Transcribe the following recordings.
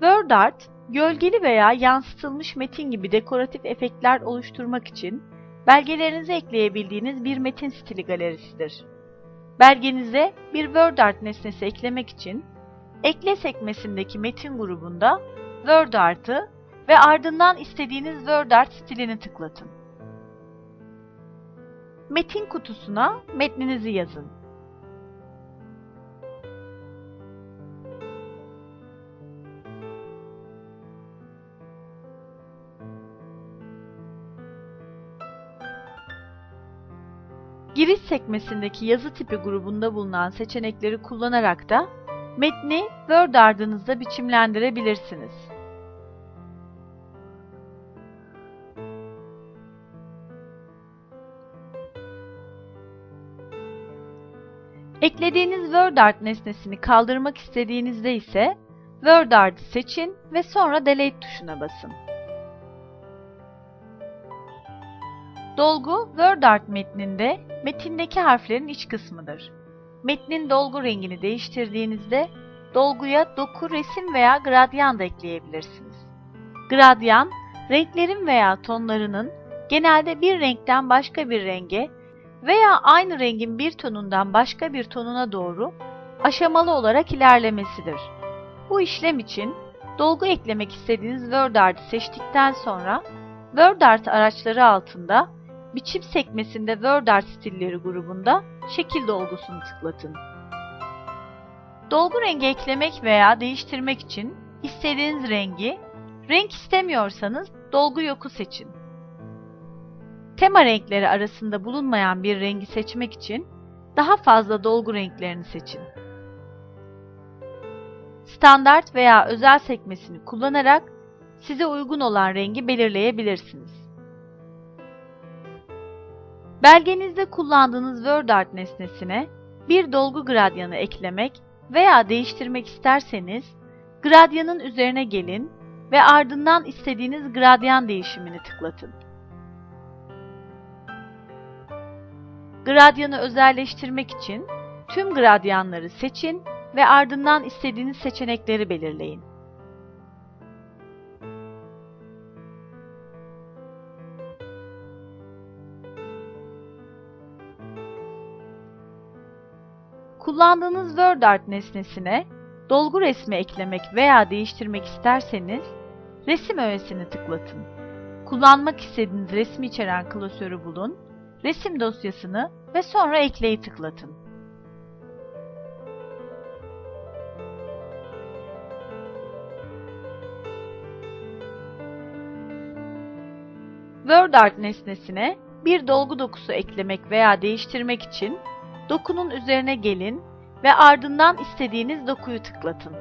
WordArt, gölgeli veya yansıtılmış metin gibi dekoratif efektler oluşturmak için belgelerinize ekleyebildiğiniz bir metin stili galerisidir. Belgenize bir WordArt nesnesi eklemek için Ekle sekmesindeki metin grubunda WordArt'ı ve ardından istediğiniz WordArt stilini tıklatın. Metin kutusuna metninizi yazın. Giriş sekmesindeki yazı tipi grubunda bulunan seçenekleri kullanarak da metni Word ardınızda biçimlendirebilirsiniz. Eklediğiniz WordArt nesnesini kaldırmak istediğinizde ise WordArt'ı seçin ve sonra Delete tuşuna basın. Dolgu WordArt metninde metindeki harflerin iç kısmıdır. Metnin dolgu rengini değiştirdiğinizde dolguya doku, resim veya gradyan da ekleyebilirsiniz. Gradyan, renklerin veya tonlarının genelde bir renkten başka bir renge veya aynı rengin bir tonundan başka bir tonuna doğru aşamalı olarak ilerlemesidir. Bu işlem için dolgu eklemek istediğiniz WordArt'ı seçtikten sonra WordArt araçları altında biçim sekmesinde WordArt stilleri grubunda şekil dolgusunu tıklatın. Dolgu rengi eklemek veya değiştirmek için istediğiniz rengi, renk istemiyorsanız dolgu yoku seçin. Tema renkleri arasında bulunmayan bir rengi seçmek için daha fazla dolgu renklerini seçin. Standart veya özel sekmesini kullanarak size uygun olan rengi belirleyebilirsiniz. Belgenizde kullandığınız WordArt nesnesine bir dolgu gradyanı eklemek veya değiştirmek isterseniz, gradyanın üzerine gelin ve ardından istediğiniz gradyan değişimini tıklatın. Gradyanı özelleştirmek için tüm gradyanları seçin ve ardından istediğiniz seçenekleri belirleyin. Kullandığınız WordArt nesnesine dolgu resmi eklemek veya değiştirmek isterseniz resim öğesini tıklatın. Kullanmak istediğiniz resmi içeren klasörü bulun, resim dosyasını ve sonra ekleyi tıklatın. WordArt nesnesine bir dolgu dokusu eklemek veya değiştirmek için dokunun üzerine gelin ve ardından istediğiniz dokuyu tıklatın.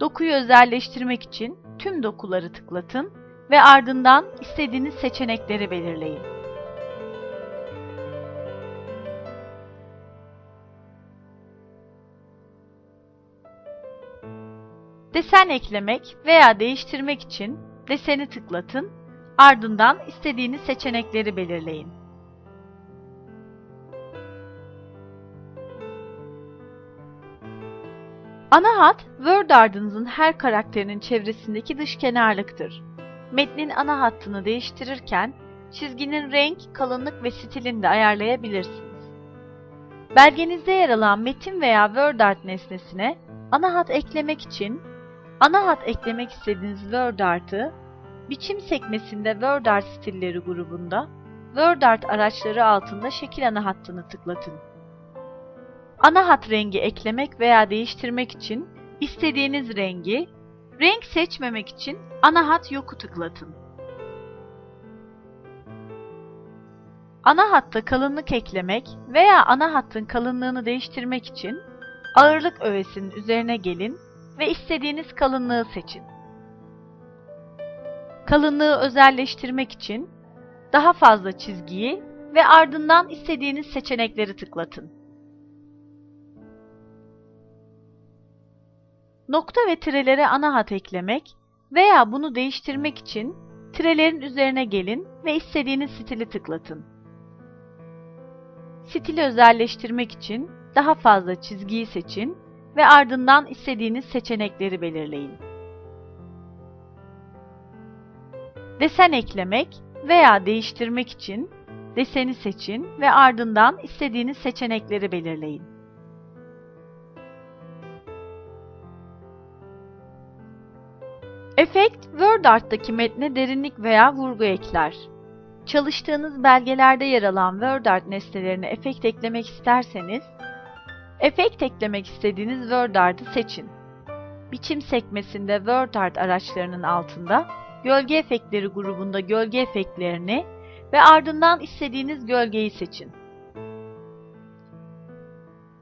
Dokuyu özelleştirmek için tüm dokuları tıklatın ve ardından istediğiniz seçenekleri belirleyin. Desen eklemek veya değiştirmek için deseni tıklatın, ardından istediğiniz seçenekleri belirleyin. Ana hat, Word ardınızın her karakterinin çevresindeki dış kenarlıktır. Metnin ana hattını değiştirirken çizginin renk, kalınlık ve stilini de ayarlayabilirsiniz. Belgenizde yer alan metin veya WordArt nesnesine ana hat eklemek için ana hat eklemek istediğiniz WordArt'ı biçim sekmesinde WordArt stilleri grubunda WordArt araçları altında şekil ana hattını tıklatın. Ana hat rengi eklemek veya değiştirmek için istediğiniz rengi, renk seçmemek için ana hat yoku tıklatın. Ana hatta kalınlık eklemek veya ana hattın kalınlığını değiştirmek için ağırlık öğesinin üzerine gelin ve istediğiniz kalınlığı seçin. Kalınlığı özelleştirmek için daha fazla çizgiyi ve ardından istediğiniz seçenekleri tıklatın. Nokta ve tirelere ana hat eklemek veya bunu değiştirmek için tirelerin üzerine gelin ve istediğiniz stili tıklatın. Stili özelleştirmek için daha fazla çizgiyi seçin ve ardından istediğiniz seçenekleri belirleyin. Desen eklemek veya değiştirmek için deseni seçin ve ardından istediğiniz seçenekleri belirleyin. Efekt, WordArt'taki metne derinlik veya vurgu ekler. Çalıştığınız belgelerde yer alan WordArt nesnelerine efekt eklemek isterseniz, efekt eklemek istediğiniz WordArt'ı seçin. Biçim sekmesinde WordArt araçlarının altında Gölge Efektleri grubunda gölge efektlerini ve ardından istediğiniz gölgeyi seçin.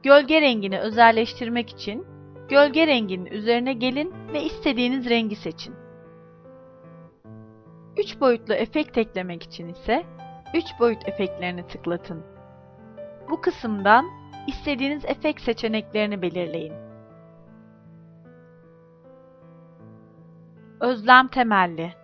Gölge rengini özelleştirmek için gölge renginin üzerine gelin ve istediğiniz rengi seçin. 3 boyutlu efekt eklemek için ise 3 boyut efektlerini tıklatın. Bu kısımdan istediğiniz efekt seçeneklerini belirleyin. Özlem temelli